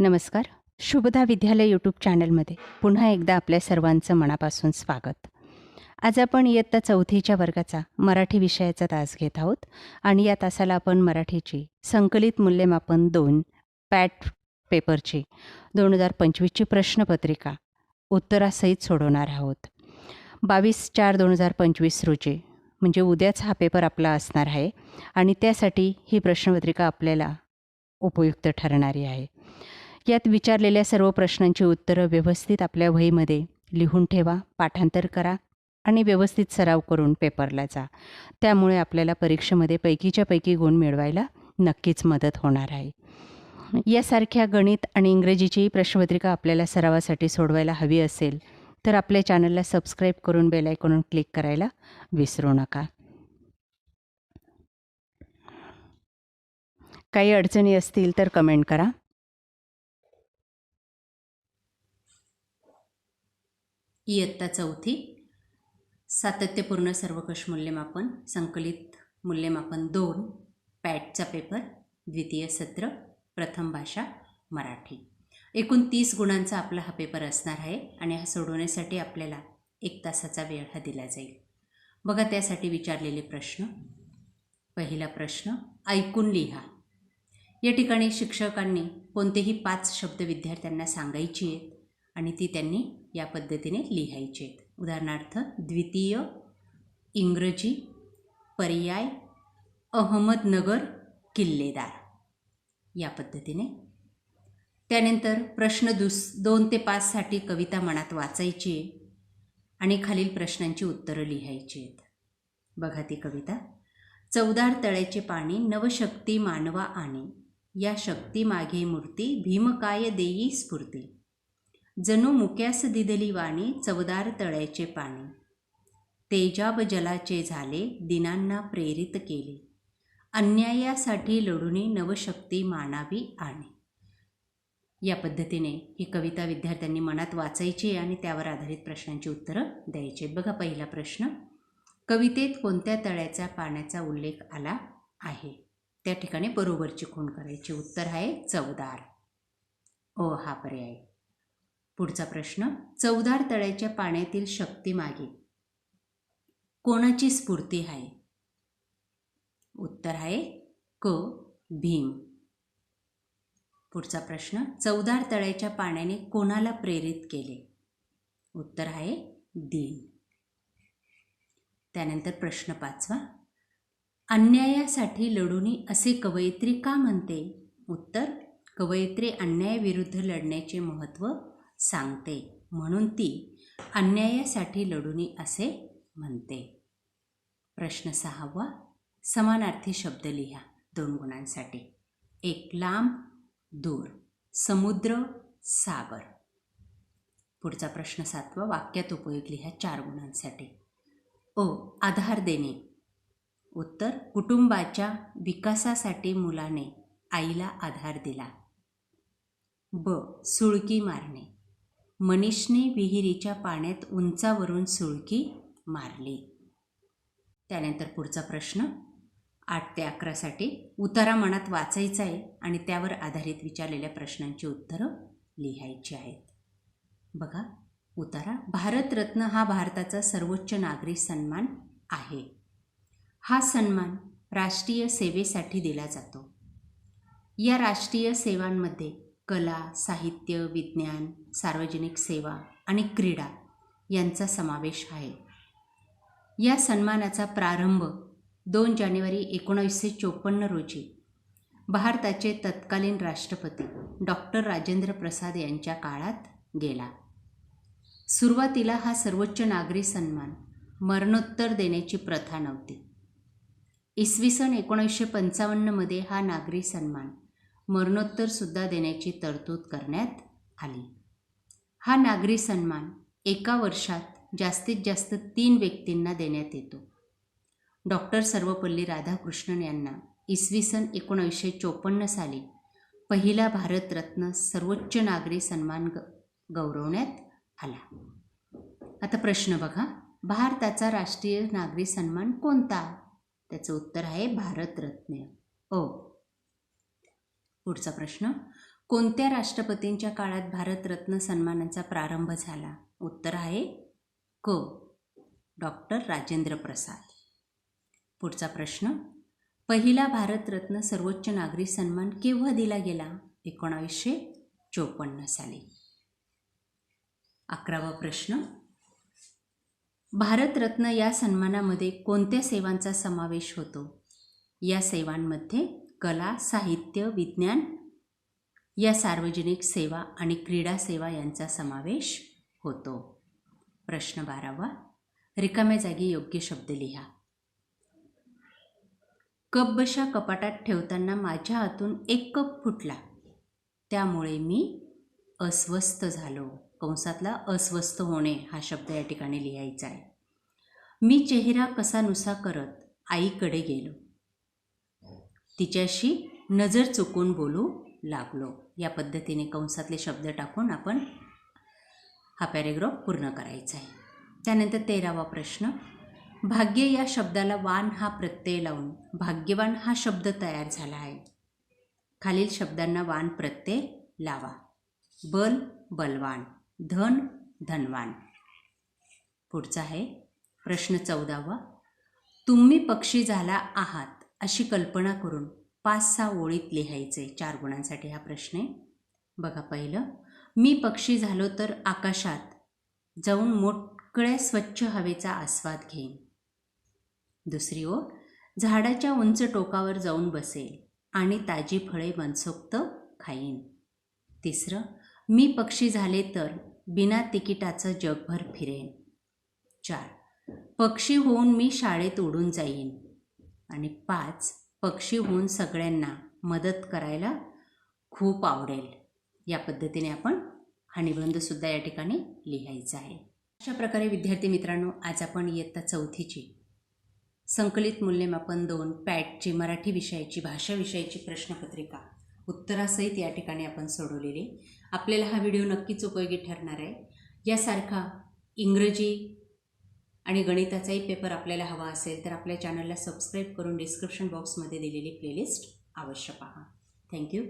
नमस्कार. शुभदा विद्यालय यूट्यूब चॅनलमध्ये पुन्हा एकदा आपल्या सर्वांचं मनापासून स्वागत. आज आपण इयत्ता चौथीच्या वर्गाचा मराठी विषयाचा तास घेत आहोत आणि या तासाला आपण मराठीची संकलित मूल्यमापन दोन पॅट पेपरची दोन हजार पंचवीसची प्रश्नपत्रिका उत्तरासहित सोडवणार आहोत. बावीस चार दोन हजार पंचवीस रोजी म्हणजे उद्याच हा पेपर आपला असणार आहे आणि त्यासाठी ही प्रश्नपत्रिका आपल्याला उपयुक्त ठरणारी आहे. यात विचारलेल्या सर्व प्रश्नांची उत्तरं व्यवस्थित आपल्या वहीमध्ये लिहून ठेवा पाठांतर करा आणि व्यवस्थित सराव करून पेपरला जा. त्यामुळे आपल्याला परीक्षेमध्ये पैकीच्या पैकी गुण मिळवायला नक्कीच मदत होणार आहे. यासारख्या गणित आणि इंग्रजीची प्रश्नपत्रिका आपल्याला सरावासाठी सोडवायला हवी असेल तर आपल्या चॅनलला सबस्क्राईब करून बेल क्लिक करायला विसरू नका. काही अडचणी असतील तर कमेंट करा. इयत्ता चौथी. सातत्यपूर्ण सर्वकष मूल्यमापन संकलित मूल्यमापन दोन पॅटचा पेपर द्वितीय सत्र प्रथम भाषा मराठी. एकूण तीस गुणांचा आपला हा पेपर असणार आहे आणि हा सोडवण्यासाठी आपल्याला एक तासाचा वेळ हा दिला जाईल. बघा त्यासाठी विचारलेले प्रश्न. पहिला प्रश्न ऐकून लिहा. या ठिकाणी शिक्षकांनी कोणतेही पाच शब्द विद्यार्थ्यांना सांगायची आहेत? आणि ती त्यांनी या पद्धतीने लिहायची आहेत. उदाहरणार्थ द्वितीय इंग्रजी पर्याय अहमदनगर किल्लेदार. या पद्धतीने. त्यानंतर प्रश्न दुस दोन ते पाचसाठी कविता मनात वाचायची आहे आणि खालील प्रश्नांची उत्तरं लिहायची आहेत. बघा ती कविता. चौदार तळ्याचे पाणी नवशक्ती मानवा आणि. या शक्ती मागे मूर्ती भीमकाय देई स्फूर्ती. जणू मुक्यास दिदली वाणी चवदार तळ्याचे पाणी. तेजाब जलाचे झाले दिनांना प्रेरित केले. अन्यायासाठी लढूनी नवशक्ती मानावी आणि या पद्धतीने ही कविता विद्यार्थ्यांनी मनात वाचायची आणि त्यावर आधारित प्रश्नांची उत्तरं द्यायची बघा पहिला प्रश्न. कवितेत कोणत्या तळ्याचा पाण्याचा उल्लेख आला आहे? त्या ठिकाणी बरोबरची खूण करायची उत्तर आहे चवदार. ओ हा पर्याय. पुढचा प्रश्न. चौदार तळ्याच्या पाण्यातील शक्ती मागे. कोणाची स्फूर्ती आहे? उत्तर आहे क. भीम. पुढचा प्रश्न. चौदार तळ्याच्या पाण्याने कोणाला प्रेरित केले? उत्तर आहे दीन. त्यानंतर प्रश्न पाचवा. अन्यायासाठी लढूनी असे कवयित्री का म्हणते? उत्तर कवयित्री अन्यायाविरुद्ध लढण्याचे महत्त्व सांगते. म्हणून ती अन्यायासाठी लढुनी असे म्हणते. प्रश्न सहावा. समानार्थी शब्द लिहा दोन गुणांसाठी. एक लांब दूर. समुद्र सागर. पुढचा प्रश्न सातवा. वाक्यात उपयोग लिहा चार गुणांसाठी. ओ आधार देणे. उत्तर कुटुंबाच्या विकासासाठी मुलाने आईला आधार दिला. ब सुळकी मारणे. मनीषने विहिरीच्या पाण्यात उंचावरून सुळकी मारली. त्यानंतर पुढचा प्रश्न आठ ते अकरासाठी उतारा मनात वाचायचा आहे आणि त्यावर आधारित विचारलेल्या प्रश्नांची उत्तरं लिहायची आहेत. बघा उतारा भारतरत्न हा भारताचा सर्वोच्च नागरी सन्मान आहे. हा सन्मान राष्ट्रीय सेवेसाठी दिला जातो. या राष्ट्रीय सेवांमध्ये कला साहित्य विज्ञान सार्वजनिक सेवा आणि क्रीडा यांचा समावेश आहे. या सन्मानाचा प्रारंभ दोन जानेवारी एकोणावीसशे चोपन्न रोजी भारताचे तत्कालीन राष्ट्रपती डॉक्टर राजेंद्र प्रसाद यांच्या काळात गेला. सुरुवातीला हा सर्वोच्च नागरी सन्मान मरणोत्तर देण्याची प्रथा नव्हती. इसवी सन एकोणीसशे पंचावन्नमध्ये हा नागरी सन्मान मरणोत्तरसुद्धा देण्याची तरतूद करण्यात आली. हा नागरी सन्मान एका वर्षात जास्तीत जास्त तीन व्यक्तींना देण्यात येतो. डॉक्टर सर्वपल्ली राधाकृष्णन यांना इसवी सन एकोणीसशे चोपन्न साली पहिला भारतरत्न सर्वोच्च नागरी सन्मान ग गौरवण्यात आला. आता प्रश्न बघा भारताचा राष्ट्रीय नागरी सन्मान कोणता? त्याचं उत्तर आहे भारतरत्न. ओ. पुढचा प्रश्न. कोणत्या राष्ट्रपतींच्या काळात भारतरत्न सन्मानाचा प्रारंभ झाला? उत्तर आहे क. डॉक्टर राजेंद्र प्रसाद. पुढचा प्रश्न. पहिला भारतरत्न सर्वोच्च नागरी सन्मान केव्हा दिला गेला? एकोणावीसशे चोपन्न साली. अकरावा प्रश्न. भारतरत्न या सन्मानामध्ये कोणत्या सेवांचा समावेश होतो? या सेवांमध्ये कला साहित्य विज्ञान या सार्वजनिक सेवा आणि क्रीडा सेवा यांचा समावेश होतो. प्रश्न बारावा. रिकाम्या जागी योग्य शब्द लिहा. कप बशा कपाटात ठेवताना माझ्या हातून एक कप फुटला. त्यामुळे मी अस्वस्थ झालो. कंसातला अस्वस्थ होणे हा शब्द या ठिकाणी लिहायचा आहे. मी चेहरा कसानुसा करत आईकडे गेलो. तिच्याशी नजर चुकून बोलू लागलो. या पद्धतीने कंसातले शब्द टाकून आपण हा पॅरेग्राफ पूर्ण करायचा आहे. त्यानंतर तेरावा प्रश्न. भाग्य या शब्दाला वान हा प्रत्यय लावून भाग्यवान हा शब्द तयार झाला आहे. खालील शब्दांना वान प्रत्यय लावा. बल बलवान धन धनवान. पुढचा आहे प्रश्न चौदावा. तुम्ही पक्षी झाला आहात. अशी कल्पना करून पाच सहा ओळीत लिहायचे चार गुणांसाठी हा प्रश्न आहे. बघा पहिलं मी पक्षी झालो तर आकाशात जाऊन मोकळ्या स्वच्छ हवेचा आस्वाद घेईन. दुसरी ओळ झाडाच्या उंच टोकावर जाऊन बसेल आणि ताजी फळे मनसोक्त खाईन. तिसरं मी पक्षी झाले तर बिना तिकिटाचं जगभर फिरेन. चार पक्षी होऊन मी शाळेत उडून जाईन. आणि पाच पक्षी होऊन सगळ्यांना मदत करायला खूप आवडेल. या पद्धतीने आपण हा निबंधसुद्धा या ठिकाणी लिहायचा आहे. अशा प्रकारे विद्यार्थी मित्रांनो आज आपण इयत्ता चौथीची संकलित मूल्यमापन दोन पॅटची मराठी विषयाची भाषा विषयाची प्रश्नपत्रिका उत्तरासहित या ठिकाणी आपण सोडवलेली. आपल्याला हा व्हिडिओ नक्कीच उपयोगी ठरणार आहे. यासारखा इंग्रजी आणि गणिताचाही पेपर आपल्याला हवा असेल तर आपल्या चॅनलला सबस्क्राईब करून डिस्क्रिप्शन बॉक्समध्ये दिलेली प्लेलिस्ट अवश्य पहा. थँक्यू